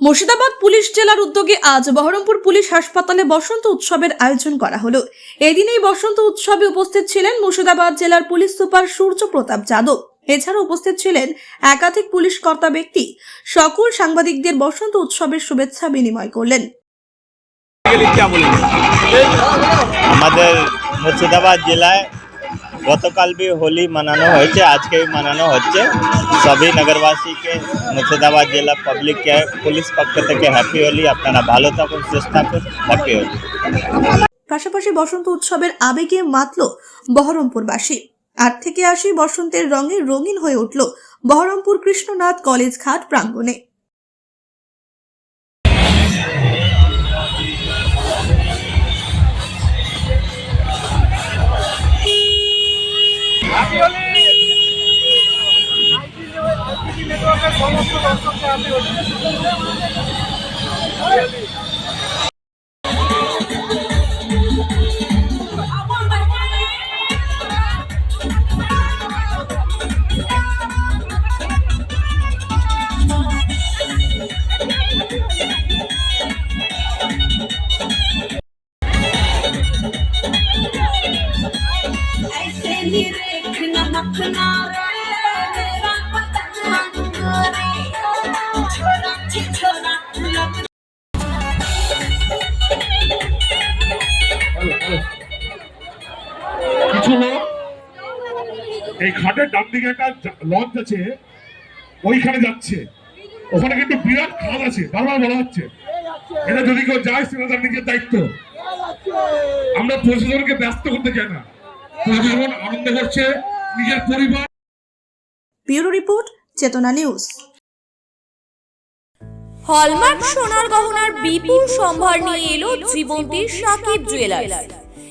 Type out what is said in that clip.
Murshidabad police জেলার উদ্যোগে আজ বহরমপুর পুলিশ হাসপাতালে বসন্ত উৎসবের আয়োজন করা হলো। এদিন এই বসন্ত উৎসবে উপস্থিত ছিলেন মুর্শিদাবাদ জেলার পুলিশ সুপার সূর্য প্রতাপ যাদব। এছাড়া উপস্থিত ছিলেন একাধিক পুলিশ কর্তা ব্যক্তি। সকল সাংবাদিকদের বসন্ত উৎসবের শুভেচ্ছা বিনিময় করলেন। আমাদের মুর্শিদাবাদ জেলায় গতকাল বি হোলি মানানো হয়েছে আজকেও মানানো হচ্ছে। সবই নগরবাসীকে, মুর্শিদাবাদ জেলা পাবলিককে পুলিশ পক্ষ থেকে হ্যাপি হোলি। আপনারা ভালো থাকুন, সুস্থ থাকুন হ্যাপি হোলি। পাশাপাশি বসন্ত উৎসবের আবেগে মাতল বহরমপুরবাসী। আট থেকে আসি বসন্তের রঙে রঙিন হয়ে উঠল বহরমপুর কৃষ্ণনাথ কলেজ ঘাট প্রাঙ্গণে। I say, Nirekh, Namakh, Namakh. লোক এই ঘাটের ডান দিকে একটা লঞ্চ আছে ওইখানে যাচ্ছে। ওখানে কিন্তু বিরাট খাদ আছে বারবার বলা হচ্ছে। এটা যদি কেউ যায় সেটা তার নিজের দায়িত্ব। আমরা প্রশাসনকে ব্যস্ত করতে চাই না। প্রশাসন আনন্দ করছে নিজের পরিবার। Bureau report Chetana news. Hallmark সোনার গহনার বিপুল সম্ভার নিয়ে এলো জীবন্তীর সাকিব জুয়েলার্স